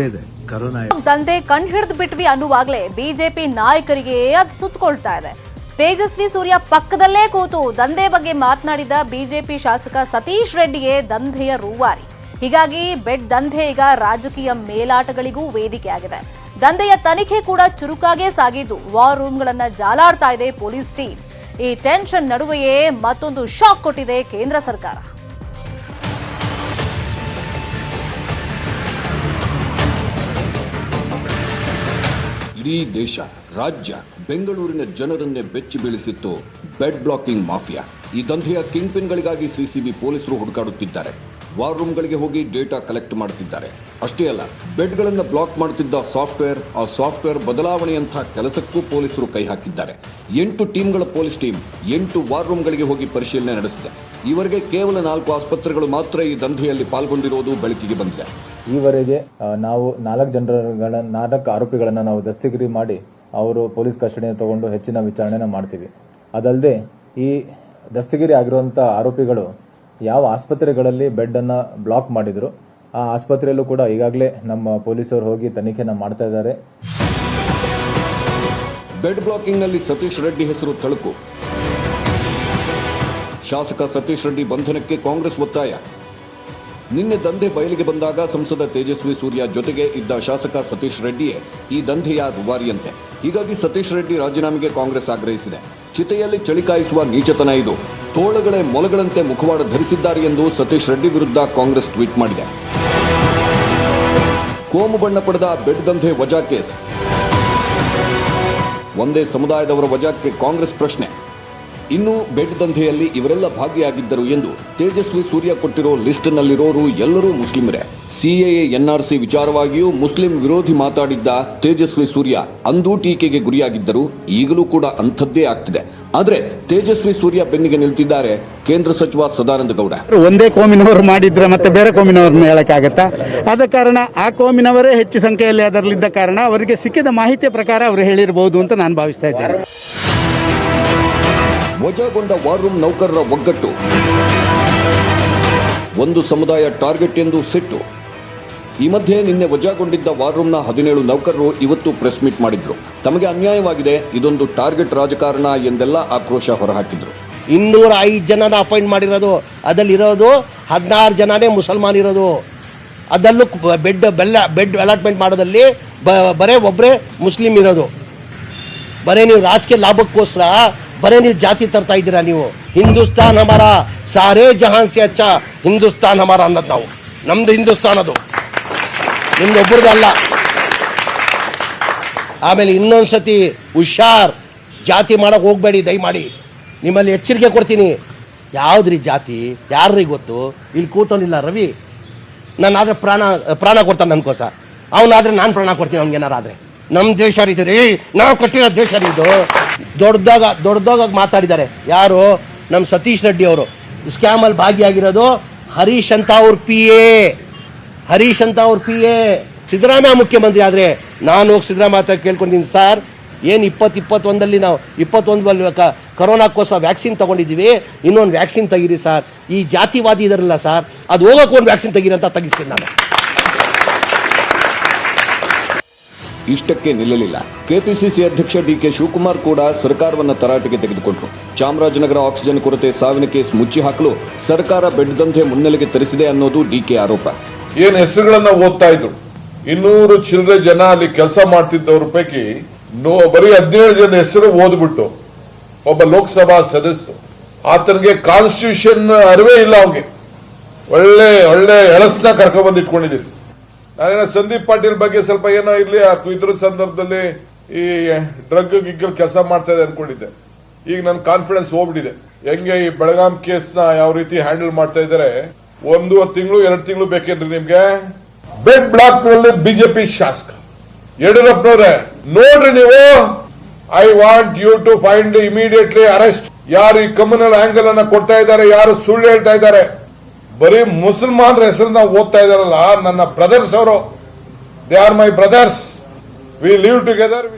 ಇದೆ ಕಣ್ ಹಿಡಿದು ಬಿಟ್ವಿ ಅನ್ನುವಾಗ್ಲೇ ಬಿಜೆಪಿ ನಾಯಕರಿಗೆ ಅದು ಸುತ್ತಕೊಳ್ತಾ ಇದೆ. ತೇಜಸ್ವಿ ಸೂರ್ಯ ಪಕ್ಕದಲ್ಲೇ ಕೂತು ದಂಧೆ ಬಗ್ಗೆ ಮಾತನಾಡಿದ ಬಿಜೆಪಿ ಶಾಸಕ ಸತೀಶ್ ರೆಡ್ಡಿಗೆ ದಂಧೆಯ ರೂವಾರಿ. ಹೀಗಾಗಿ ಬೆಡ್ ದಂಧೆ ಈಗ ರಾಜಕೀಯ ಮೇಲಾಟಗಳಿಗೂ ವೇದಿಕೆಯಾಗಿದೆ ದಂಧೆಯ ತನಿಖೆ ಕೂಡ ಚುರುಕಾಗೇ ಸಾಗಿದ್ದು ವಾರ್ ರೂಮ್ಗಳನ್ನ ಜಾಲಾಡ್ತಾ ಇದೆ ಪೊಲೀಸ್ ಟೀಮ್. ಈ ಟೆನ್ಷನ್ ನಡುವೆಯೇ ಮತ್ತೊಂದು ಶಾಕ್ ಕೊಟ್ಟಿದೆ ಕೇಂದ್ರ ಸರ್ಕಾರ. ಇಡೀ ದೇಶ, ರಾಜ್ಯ ಬೆಂಗಳೂರಿನ ಜನರನ್ನೇ ಬೆಚ್ಚಿ ಬೀಳಿಸಿತ್ತು. ಬೆಡ್ ಬ್ಲಾಕಿಂಗ್ ಮಾಫಿಯಾ ಈ ದಂಧೆಯ ಕಿಂಗ್ ಪಿನ್ಗಳಿಗಾಗಿ ಸಿಸಿಬಿ ಪೊಲೀಸರು ಹುಡುಕಾಡುತ್ತಿದ್ದಾರೆ. ವಾರ್ ರೂಮ್ಗಳಿಗೆ ಹೋಗಿ ಡೇಟಾ ಕಲೆಕ್ಟ್ ಮಾಡುತ್ತಿದ್ದಾರೆ. ಅಷ್ಟೇ ಅಲ್ಲ ಬೆಡ್ಗಳನ್ನು ಬ್ಲಾಕ್ ಮಾಡುತ್ತಿದ್ದ ಸಾಫ್ಟ್ವೇರ್ ಆ ಸಾಫ್ಟ್ವೇರ್ ಬದಲಾವಣೆಯಂಥ ಕೆಲಸಕ್ಕೂ ಪೊಲೀಸರು ಕೈ ಹಾಕಿದ್ದಾರೆ. ಎಂಟು ಟೀಮ್ಗಳ ಪೊಲೀಸ್ ಟೀಮ್ ಎಂಟು ವಾರ್ ರೂಮ್ಗಳಿಗೆ ಹೋಗಿ ಪರಿಶೀಲನೆ ನಡೆಸಿದೆ. ಈವರೆಗೆ ಕೇವಲ ನಾಲ್ಕು ಆಸ್ಪತ್ರೆಗಳು ಮಾತ್ರ ಈ ದಂಧೆಯಲ್ಲಿ ಪಾಲ್ಗೊಂಡಿರುವುದು ಬೆಳಕಿಗೆ ಬಂದಿದೆ. ಈವರೆಗೆ ನಾವು ನಾಲ್ಕು ಜನರ ನಾಲ್ಕು ಆರೋಪಿಗಳನ್ನು ನಾವು ದಸ್ತಗಿರಿ ಮಾಡಿ ಅವರು ಪೊಲೀಸ್ ಕಸ್ಟಡಿಯನ್ನು ತಗೊಂಡು ಹೆಚ್ಚಿನ ವಿಚಾರಣೆನ ಮಾಡ್ತೀವಿ. ಅದಲ್ಲದೆ ಈ ದಸ್ತಗಿರಿ ಆಗಿರುವಂಥ ಆರೋಪಿಗಳು ಯಾವ ಆಸ್ಪತ್ರೆಗಳಲ್ಲಿ ಬೆಡ್ಡನ್ನು ಬ್ಲಾಕ್ ಮಾಡಿದ್ರು, ಆ ಆಸ್ಪತ್ರೆಯಲ್ಲೂ ಕೂಡ ಈಗಾಗಲೇ ನಮ್ಮ ಪೊಲೀಸರು ಹೋಗಿ ತನಿಖೆನ ಮಾಡ್ತಾ ಇದ್ದಾರೆ. ಬೆಡ್ ಬ್ಲಾಕಿಂಗ್ನಲ್ಲಿ ಸತೀಶ್ ರೆಡ್ಡಿ ಹೆಸರು ತಳುಕು. ಶಾಸಕ ಸತೀಶ್ ರೆಡ್ಡಿ ಬಂಧನಕ್ಕೆ ಕಾಂಗ್ರೆಸ್ ಒತ್ತಾಯ. ನಿನ್ನೆ ದಂಧೆ ಬಯಲಿಗೆ ಬಂದಾಗ ಸಂಸದ ತೇಜಸ್ವಿ ಸೂರ್ಯ ಜೊತೆಗೆ ಇದ್ದ ಶಾಸಕ ಸತೀಶ್ ರೆಡ್ಡಿಯೇ ಈ ದಂಧೆಯ ದುಬಾರಿಯಂತೆ. ಹೀಗಾಗಿ ಸತೀಶ್ ರೆಡ್ಡಿ ರಾಜೀನಾಮೆಗೆ ಕಾಂಗ್ರೆಸ್ ಆಗ್ರಹಿಸಿದೆ. ಚಿತೆಯಲ್ಲಿ ಚಳಿ ಕಾಯಿಸುವ ನೀಚತನ ಇದು. ತೋಳಗಳೇ ಮೊಲಗಳಂತೆ ಮುಖವಾಡ ಧರಿಸಿದ್ದಾರೆ ಎಂದು ಸತೀಶ್ ರೆಡ್ಡಿ ವಿರುದ್ಧ ಕಾಂಗ್ರೆಸ್ ಟ್ವೀಟ್ ಮಾಡಿದೆ. ಕೋಮು ಬಣ್ಣ ಪಡೆದ ಬೆಡ್ ದಂಧೆ ವಜಾ ಕೇಸ್. ಒಂದೇ ಸಮುದಾಯದವರ ವಜಾಕ್ಕೆ ಕಾಂಗ್ರೆಸ್ ಪ್ರಶ್ನೆ. ಇನ್ನು ಬೆಡ್ ದಂಧೆಯಲ್ಲಿ ಇವರೆಲ್ಲ ಭಾಗಿಯಾಗಿದ್ದರು ಎಂದು ತೇಜಸ್ವಿ ಸೂರ್ಯ ಕೊಟ್ಟಿರೋ ಲಿಸ್ಟ್ನಲ್ಲಿರೋರು ಎಲ್ಲರೂ ಮುಸ್ಲಿಮರೇ. ಸಿಎಎ, ಎನ್ಆರ್ಸಿ ವಿಚಾರವಾಗಿಯೂ ಮುಸ್ಲಿಂ ವಿರೋಧಿ ಮಾತಾಡಿದ್ದ ತೇಜಸ್ವಿ ಸೂರ್ಯ ಅಂದೂ ಟೀಕೆಗೆ ಗುರಿಯಾಗಿದ್ದರು. ಈಗಲೂ ಕೂಡ ಅಂಥದ್ದೇ ಆಗ್ತಿದೆ. ಆದರೆ ತೇಜಸ್ವಿ ಸೂರ್ಯ ಬೆನ್ನಿಗೆ ನಿಲ್ತಿದ್ದಾರೆ ಕೇಂದ್ರ ಸಚಿವ ಸದಾನಂದ ಗೌಡ. ಒಂದೇ ಕೋಮಿನವರು ಮಾಡಿದ್ರೆ ಮತ್ತೆ ಬೇರೆ ಕೋಮಿನವ್ರನ್ನ ಹೇಳಕ್ಕಾಗತ್ತಾ ಆದ ಕಾರಣ ಆ ಕೋಮಿನವರೇ ಹೆಚ್ಚು ಸಂಖ್ಯೆಯಲ್ಲಿ ಅದರಲ್ಲಿದ್ದ ಕಾರಣ ಅವರಿಗೆ ಸಿಕ್ಕಿದ ಮಾಹಿತಿಯ ಪ್ರಕಾರ ಅವರು ಹೇಳಿರಬಹುದು ಅಂತ ನಾನು ಭಾವಿಸ್ತಾ ಇದ್ದೇನೆ. ವಜಾಗೊಂಡ ವಾರ್ ರೂಮ್ ನೌಕರರ ಒಗ್ಗಟ್ಟು. ಒಂದು ಸಮುದಾಯ ಟಾರ್ಗೆಟ್ ಎಂದು ಸಿಟ್ಟು. ಈ ಮಧ್ಯೆ ನಿನ್ನೆ ವಜಾಗೊಂಡಿದ್ದ ವಾರ್ ರೂಮ್ನ ಹದಿನೇಳು ನೌಕರರು ಇವತ್ತು ಪ್ರೆಸ್ ಮೀಟ್ ಮಾಡಿದ್ರು. ತಮಗೆ ಅನ್ಯಾಯವಾಗಿದೆ, ಇದೊಂದು ಟಾರ್ಗೆಟ್ ರಾಜಕಾರಣ ಎಂದೆಲ್ಲ ಆಕ್ರೋಶ ಹೊರಹಾಕಿದ್ರು. ಇನ್ನೂರ ಐದು ಜನನ ಅಪಾಯಿಂಟ್ ಮಾಡಿರೋದು ಅದಲ್ಲಿರೋದು ಹದಿನಾರು ಜನನೇ ಮುಸಲ್ಮಾನ್ ಇರೋದು. ಅದಲ್ಲೂ ಬೆಡ್ ಬೆಲ್ಲ ಬೆಡ್ ಅಲಾಟ್ಮೆಂಟ್ ಮಾಡೋದಲ್ಲಿ ಬರೇ ಒಬ್ಬರೇ ಮುಸ್ಲಿಂ ಇರೋದು. ಬರೇ ನೀವು ರಾಜಕೀಯ ಲಾಭಕ್ಕೋಸ್ಕರ, ಬರೇ ನೀವು ಜಾತಿ ತರ್ತಾ ಇದ್ದೀರಾ ನೀವು? ಹಿಂದೂಸ್ತಾನ್ ಹಮಾರ ಸಾರೇ ಜಹಾನ್ ಸಿ ಅಚ್ಚ ಹಿಂದೂಸ್ತಾನ್ ಹಮಾರ ಅನ್ನೋದು ನಾವು. ನಮ್ದು ಹಿಂದೂಸ್ತಾನ್ ಅದು. ನಿಮ್ದು ಒಬ್ಬರದ ಅಲ್ಲ ಆಮೇಲೆ ಇನ್ನೊಂದು ಸತಿ ಹುಷಾರ್ ಜಾತಿ ಮಾಡೋಕೆ ಹೋಗಬೇಡಿ, ದಯಮಾಡಿ. ನಿಮ್ಮಲ್ಲಿ ಎಚ್ಚರಿಕೆ ಕೊಡ್ತೀನಿ. ಯಾವ್ದ್ರಿ ಜಾತಿ? ಯಾರ್ರಿ ಗೊತ್ತು? ಇಲ್ಲಿ ಕೂತವನಿಲ್ಲ ರವಿ. ನಾನಾದ್ರೆ ಪ್ರಾಣ ಪ್ರಾಣ ಕೊಡ್ತಾನೆ ನನ್ಕೋಸ. ಅವನಾದ್ರೆ ನಾನು ಪ್ರಾಣ ಕೊಡ್ತೀನಿ ಅವ್ನಿಗೆ ಆದರೆ. ನಮ್ಮ ದೇಶ ರೀ ನಾವು ಕೊಟ್ಟಿರೋ ದೇಶ ಇದು. ದೊಡ್ಡದಾಗ ದೊಡ್ಡದಾಗ ಮಾತಾಡಿದ್ದಾರೆ. ಯಾರು? ನಮ್ಮ ಸತೀಶ್ ರೆಡ್ಡಿ ಅವರು. ಸ್ಕ್ಯಾಮಲ್ಲಿ ಭಾಗಿಯಾಗಿರೋದು ಹರೀಶ್ ಅಂತ ಅವ್ರ ಪಿ ಎ ಹರೀಶ್ ಅಂತ ಅವ್ರ ಪಿ ಎ ಸಿದ್ದರಾಮಯ್ಯ ಮುಖ್ಯಮಂತ್ರಿ ಆದರೆ ನಾನು ಹೋಗಿ ಸಿದ್ದರಾಮಯ್ಯ ಹತ್ರ ಕೇಳ್ಕೊಂಡಿದ್ದೀನಿ ಸರ್. ಏನು ಇಪ್ಪತ್ತು ಇಪ್ಪತ್ತೊಂದಲ್ಲಿ ನಾವು ಇಪ್ಪತ್ತೊಂದರಲ್ಲಿ ಕ ಕರೋನಾಕ್ಕೋಸ್ಕರ ವ್ಯಾಕ್ಸಿನ್ ತೊಗೊಂಡಿದ್ದೀವಿ. ಇನ್ನೊಂದು ವ್ಯಾಕ್ಸಿನ್ ತೆಗೀರಿ ಸರ್. ಈ ಜಾತಿವಾದಿ ಇದರಲ್ಲ ಸರ್. ಅದು ಹೋಗೋಕೆ ಒಂದು ವ್ಯಾಕ್ಸಿನ್ ತೆಗೀರಿ ಅಂತ ತೆಗಿಸ್ತೀನಿ ನಾನು. ಇಷ್ಟಕ್ಕೆ ನಿಲ್ಲಲಿಲ್ಲ. ಕೆಪಿಸಿಸಿ ಅಧ್ಯಕ್ಷ ಡಿ ಕೆ ಶಿವಕುಮಾರ್ ಕೂಡ ಸರ್ಕಾರವನ್ನ ತರಾಟೆಗೆ ತೆಗೆದುಕೊಂಡ್ರು. ಚಾಮರಾಜನಗರ ಆಕ್ಸಿಜನ್ ಕೊರತೆ ಸಾವಿನ ಕೇಸ್ ಮುಚ್ಚಿ ಹಾಕಲು ಸರ್ಕಾರ ಬೆಡ್ದಂತೆ ಮುನ್ನೆಲೆಗೆ ತರಿಸಿದೆ ಅನ್ನೋದು ಡಿಕೆ ಆರೋಪ. ಏನ್ ಹೆಸರುಗಳನ್ನ ಓದ್ತಾ ಇದ್ರು? ಇನ್ನೂರು ಚಿಲ್ಲರೆ ಜನ ಅಲ್ಲಿ ಕೆಲಸ ಮಾಡ್ತಿದ್ದವ್ರ ಪೈಕಿ ಬರೀ ಹದಿನೇಳು ಜನ ಹೆಸರು ಓದ್ಬಿಟ್ಟು, ಒಬ್ಬ ಲೋಕಸಭಾ ಸದಸ್ಯರು. ಆತನಿಗೆ ಕಾನ್ಸ್ಟಿಟ್ಯೂಷನ್ ಅರಿವೇ ಇಲ್ಲ ಅವ್ಗೆ ಒಳ್ಳೆ ಒಳ್ಳೆ ಎಳಸ್ನ ಕರ್ಕೊಂಡ್ ಬಂದು ಇಟ್ಕೊಂಡಿದ್ದೀನಿ ನಾನೇನೋ ಸಂದೀಪ್ ಪಾಟೀಲ್ ಬಗ್ಗೆ ಸ್ವಲ್ಪ ಏನೋ ಇರ್ಲಿ, ಆ ಇದ್ರ ಸಂದರ್ಭದಲ್ಲಿ ಈ ಡ್ರಗ್ ಗಿಗ್ಗಲ್ ಕೆಲಸ ಮಾಡ್ತಾ ಇದೆ ಅನ್ಕೊಂಡಿದ್ದೆ. ಈಗ ನನ್ನ ಕಾನ್ಫಿಡೆನ್ಸ್ ಹೋಗ್ಬಿಟ್ಟಿದೆ. ಹೆಂಗೆ ಈ ಬೆಳಗಾಂ ಕೇಸ್ನ ಯಾವ ರೀತಿ ಹ್ಯಾಂಡಲ್ ಮಾಡ್ತಾ ಇದ್ದಾರೆ ಒಂದೂವರೆ ತಿಂಗಳು, ಎರಡು ತಿಂಗಳು ಬೇಕೇನ್ರಿ ನಿಮ್ಗೆ? ಬೆಡ್ ಬ್ಲಾಕ್ನಲ್ಲಿ ಬಿಜೆಪಿ ಶಾಸಕ. ಯಡಿಯೂರಪ್ಪನವ್ರೆ, ನೋಡ್ರಿ ನೀವು. I want you to find immediately arrest ಯಾರು ಈ ಕಮ್ಯುನಲ್ ಆಂಗಲ್ ಅನ್ನ ಕೊಡ್ತಾ ಇದ್ದಾರೆ, ಯಾರು ಸುಳ್ಳು ಹೇಳ್ತಾ ಇದ್ದಾರೆ? ಬರೀ ಮುಸಲ್ಮಾನರ ಹೆಸರನ್ನ ಓದ್ತಾ ಇದಾರಲ್ಲ ನನ್ನ ಬ್ರದರ್ಸ್ ಅವರು. They are my brothers we live together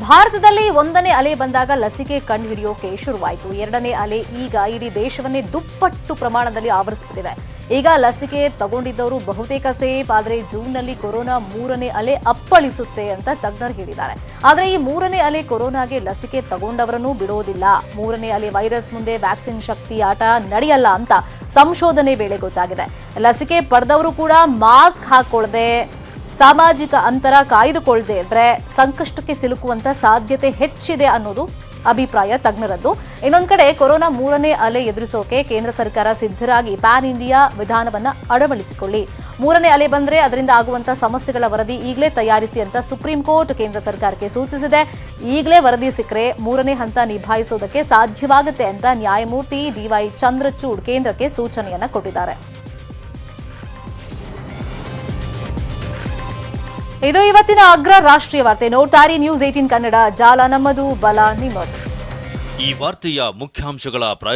ಭಾರತದಲ್ಲಿ ಒಂದನೇ ಅಲೆ ಬಂದಾಗ ಲಸಿಕೆ ಕಂಡುಹಿಡಿಯೋಕೆ ಶುರುವಾಯಿತು. ಎರಡನೇ ಅಲೆ ಈಗ ಇಡೀ ದೇಶವನ್ನೇ ದುಪ್ಪಟ್ಟು ಪ್ರಮಾಣದಲ್ಲಿ ಆವರಿಸುತ್ತಿದೆ ಈಗ ಲಸಿಕೆ ತಗೊಂಡಿದ್ದವರು ಬಹುತೇಕ ಸೇಫ್, ಆದರೆ ಜೂನ್ನಲ್ಲಿ ಕೊರೋನಾ ಮೂರನೇ ಅಲೆ ಅಪ್ಪಳಿಸುತ್ತೆ ಅಂತ ತಜ್ಞರು ಹೇಳಿದ್ದಾರೆ. ಆದರೆ ಈ ಮೂರನೇ ಅಲೆ ಕೊರೋನಾಗೆ ಲಸಿಕೆ ತಗೊಂಡವರನ್ನೂ ಬಿಡೋದಿಲ್ಲ. ಮೂರನೇ ಅಲೆ ವೈರಸ್ ಮುಂದೆ ವ್ಯಾಕ್ಸಿನ್ ಶಕ್ತಿ ಆಟ ನಡೆಯಲ್ಲ ಅಂತ ಸಂಶೋಧನೆ ವೇಳೆ ಗೊತ್ತಾಗಿದೆ. ಲಸಿಕೆ ಪಡೆದವರು ಕೂಡ ಮಾಸ್ಕ್ ಹಾಕೊಳ್ಳದೆ ಸಾಮಾಜಿಕ ಅಂತರ ಕಾಯ್ದುಕೊಳ್ಳದೆ ಇದ್ರೆ ಸಂಕಷ್ಟಕ್ಕೆ ಸಿಲುಕುವಂತ ಸಾಧ್ಯತೆ ಹೆಚ್ಚಿದೆ ಅನ್ನೋದು ಅಭಿಪ್ರಾಯ ತಜ್ಞರದ್ದು. ಇನ್ನೊಂದು ಕಡೆ ಕೊರೋನಾ ಮೂರನೇ ಅಲೆ ಎದುರಿಸೋಕೆ ಕೇಂದ್ರ ಸರ್ಕಾರ ಸಿದ್ಧರಾಗಿ ಪ್ಯಾನ್ ಇಂಡಿಯಾ ವಿಧಾನವನ್ನ ಅಳವಡಿಸಿಕೊಳ್ಳಿ. ಮೂರನೇ ಅಲೆ ಬಂದ್ರೆ ಅದರಿಂದ ಆಗುವಂತ ಸಮಸ್ಯೆಗಳ ವರದಿ ಈಗಲೇ ತಯಾರಿಸಿ ಅಂತ ಸುಪ್ರೀಂ ಕೋರ್ಟ್ ಕೇಂದ್ರ ಸರ್ಕಾರಕ್ಕೆ ಸೂಚಿಸಿದೆ. ಈಗಲೇ ವರದಿ ಸಿಕ್ಕರೆ ಮೂರನೇ ಹಂತ ನಿಭಾಯಿಸೋದಕ್ಕೆ ಸಾಧ್ಯವಾಗುತ್ತೆ ಅಂತ ನ್ಯಾಯಮೂರ್ತಿ ಡಿವೈ ಚಂದ್ರಚೂಡ್ ಕೇಂದ್ರಕ್ಕೆ ಸೂಚನೆಯನ್ನ ಕೊಟ್ಟಿದ್ದಾರೆ. ಇದು ಇವತ್ತಿನ ಅಗ್ರ ರಾಷ್ಟ್ರೀಯ ವಾರ್ತೆ. ನೋಡ್ತಾರಿ ನ್ಯೂಸ್ ಏಟೀನ್ ಕನ್ನಡ. ಜಾಲ ನಮ್ಮದು, ಬಲ ನಿಮ್ಮದು. ಈ ವಾರ್ತೆಯ ಮುಖ್ಯಾಂಶಗಳ